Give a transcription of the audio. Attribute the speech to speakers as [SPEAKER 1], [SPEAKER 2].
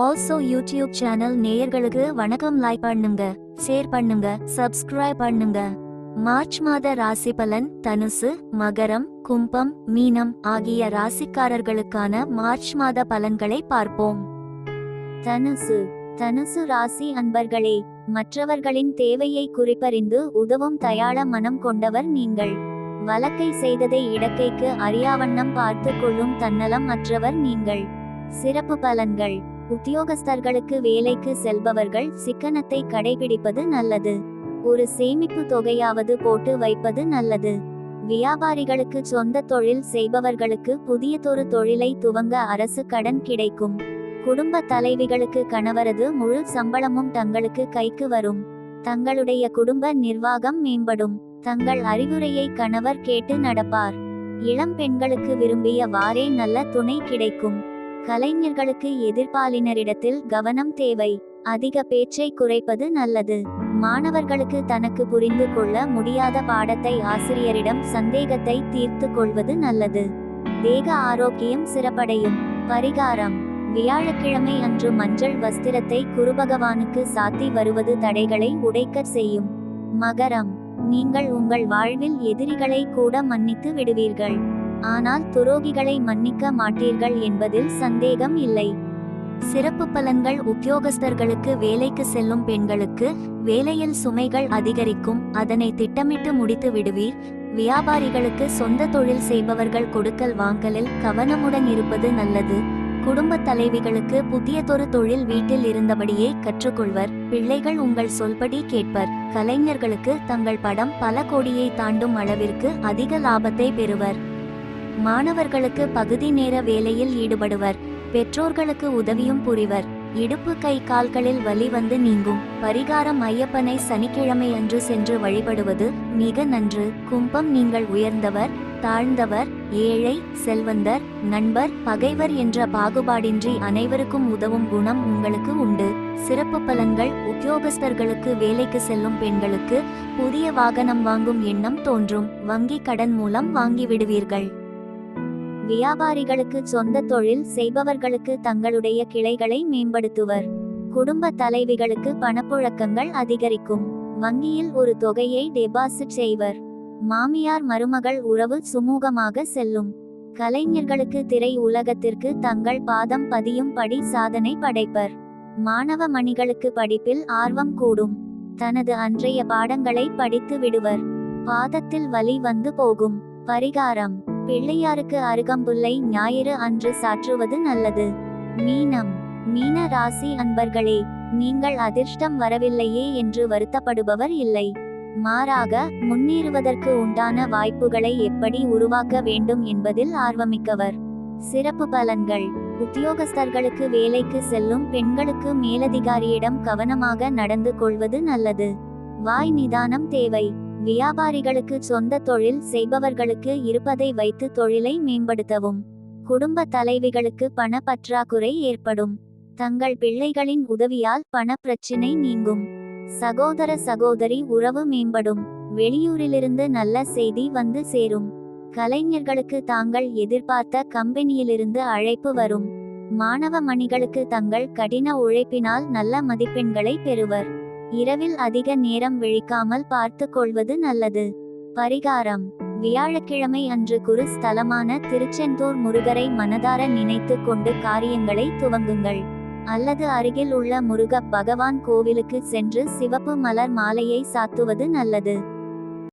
[SPEAKER 1] Also YouTube channel நேயர்களுக்கு வணக்கம். Like பண்ணுங்க ஷேர் பண்ணுங்க சப்ஸ்கிரைப் பண்ணுங்க. மார்ச் மாத ராசி பலன் தனுசு மகரம் கும்பம் மீனம் ஆகிய ராசிக்காரர்களுக்கான மார்ச் மாத பலன்களை பார்ப்போம். தனுசு தனுசு ராசி அன்பர்களே மற்றவர்களின் தேவையை குறிப்பறிந்து உதவும் தயாள மனம் கொண்டவர் நீங்கள். வழக்கை செய்ததை இடக்கைக்கு அறியாவண்ணம் பார்த்து கொள்ளும் தன்னலம் மற்றவர் நீங்கள். சிறப்பு பலன்கள். உத்தியோகஸ்தர்களுக்கு வேலைக்கு செல்பவர்கள் சிக்கனத்தை கடைபிடிப்பது நல்லது. ஒரு சேமிப்பு தொகையாவது போட்டு வைப்பது நல்லது. வியாபாரிகளுக்கு சொந்த தொழில் செய்பவர்களுக்கு புதியதொரு தொழிலை துவங்க அரசு கடன் கிடைக்கும். குடும்ப தலைவிகளுக்கு கணவரது முழு சம்பளமும் தங்களுக்கு கைக்கு வரும். தங்களுடைய குடும்ப நிர்வாகம் மேம்படும். தங்கள் அறிவுரையை கணவர் கேட்டு நடப்பார். இளம் பெண்களுக்கு விரும்பிய வாரே நல்ல துணை கிடைக்கும். கலைஞர்களுக்கு எதிர்ப்பாளினரிடத்தில் கவனம் தேவை. அதிக பேச்சை குறைப்பது நல்லது. மாணவர்களுக்கு தனக்கு புரிந்து கொள்ள முடியாத பாடத்தை ஆசிரியரிடம் சந்தேகத்தை தீர்த்து கொள்வது நல்லது. தேக ஆரோக்கியம் சிறப்படையும். பரிகாரம். வியாழக்கிழமை அன்று மஞ்சள் வஸ்திரத்தை குருபகவானுக்கு சாத்தி வருவது தடைகளை உடைக்கச் செய்யும். மகரம். நீங்கள் உங்கள் வாழ்வில் எதிரிகளை கூட மன்னித்து விடுவீர்கள். ஆனால் துரோகிகளை மன்னிக்க மாட்டீர்கள் என்பதில் சந்தேகம் இல்லை. சிறப்பு பலன்கள் உத்தியோகஸ்தர்களுக்கு வேலைக்கு செல்லும் பெண்களுக்கு வேலையில் சுமைகள் அதிகரிக்கும். அதனை திட்டமிட்டு முடித்து விடுவீர். வியாபாரிகளுக்கு சொந்த தொழில் செய்பவர்கள் கொடுக்கல் வாங்கலில் கவனமுடன் இருப்பது நல்லது. குடும்ப தலைவிகளுக்கு புதியதொரு தொழில் வீட்டில் இருந்தபடியே கற்றுக்கொள்வர். பிள்ளைகள் உங்கள் சொல்படி கேட்பர். கலைஞர்களுக்கு தங்கள் படம் பல கோடியை தாண்டும் அளவிற்கு அதிக லாபத்தை பெறுவர். மாணவர்களுக்கு பகுதி நேர வேலையில் ஈடுபடுவர். பெற்றோர்களுக்கு உதவியும் புரிவர். இடுப்பு கை கால்களில் வலி வந்து நீங்கும். பரிகாரம் ஐயப்பனை சனிக்கிழமை அன்று சென்று வழிபடுவது மிக நன்று. கும்பம் நீங்கள் உயர்ந்தவர் தாழ்ந்தவர் ஏழை செல்வந்தர் நண்பர் பகைவர் என்ற பாகுபாடின்றி அனைவருக்கும் உதவும் குணம் உங்களுக்கு உண்டு. சிறப்பு பலன்கள் உத்தியோகஸ்தர்களுக்கு வேலைக்கு செல்லும் பெண்களுக்கு புதிய வாகனம் வாங்கும் எண்ணம் தோன்றும். வங்கி கடன் மூலம் வாங்கிவிடுவீர்கள். வியாபாரிகளுக்கு சொந்த தொழில் செய்பவர்களுக்கு தங்களுடைய கிளைகளை மேம்படுத்துவர். குடும்ப தலைவிகளுக்கு பணப்புழக்கங்கள் அதிகரிக்கும். வங்கியில் ஒரு தொகையை டெபாசிட் செய்வர். மாமியார் மருமகள் உறவு சுமூகமாக செல்லும். கலைஞர்களுக்கு திரை உலகத்திற்கு தங்கள் பாதம் பதியும் படி சாதனை படைப்பர். மாணவ மணிகளுக்கு படிப்பில் ஆர்வம் கூடும். தனது அன்றைய பாடங்களை படித்து விடுவர். பாதத்தில் வலி வந்து போகும். பரிகாரம். பிள்ளையாருக்கு அருகம்புல்லை ஞாயிறு அன்று சாற்றுவது நல்லது. மீனம் மீன ராசி அன்பர்களே நீங்கள் அதிர்ஷ்டம் வரவில்லையே என்று வருத்தப்படுபவர் இல்லை. மாறாக முன்னேறுவதற்கு உண்டான வாய்ப்புகளை எப்படி உருவாக்க வேண்டும் என்பதில் ஆர்வமிக்கவர். சிறப்பு பலன்கள். உத்தியோகஸ்தர்களுக்கு வேலைக்கு செல்லும் பெண்களுக்கு மேலதிகாரியிடம் கவனமாக நடந்து கொள்வது நல்லது. வாய் நிதானம் தேவை. வியாபாரிகளுக்கு சொந்த தொழில் செய்பவர்களுக்கு இருப்பதை வைத்து தொழிலை மேம்படுத்தவும். குடும்ப தலைவிகளுக்கு பண பற்றாக்குறை ஏற்படும். தங்கள் பிள்ளைகளின் உதவியால் பண பிரச்சினை நீங்கும். சகோதர சகோதரி உறவு மேம்படும். வெளியூரிலிருந்து நல்ல செய்தி வந்து சேரும். கலைஞர்களுக்கு தாங்கள் எதிர்பார்த்த கம்பெனியிலிருந்து அழைப்பு வரும். மாணவ மணிகளுக்கு தங்கள் கடின உழைப்பினால் நல்ல மதிப்பெண்களை பெறுவர். இரவில் அதிக நேரம் விழிக்காமல் பார்த்து கொள்வது நல்லது. பரிகாரம். வியாழக்கிழமை அன்று குரு ஸ்தலமான திருச்செந்தூர் முருகரை மனதார நினைத்து கொண்டு காரியங்களை துவங்குங்கள். அல்லது அருகில் உள்ள முருக பகவான் கோவிலுக்கு சென்று சிவப்பு மலர் மாலையை சாத்துவது நல்லது.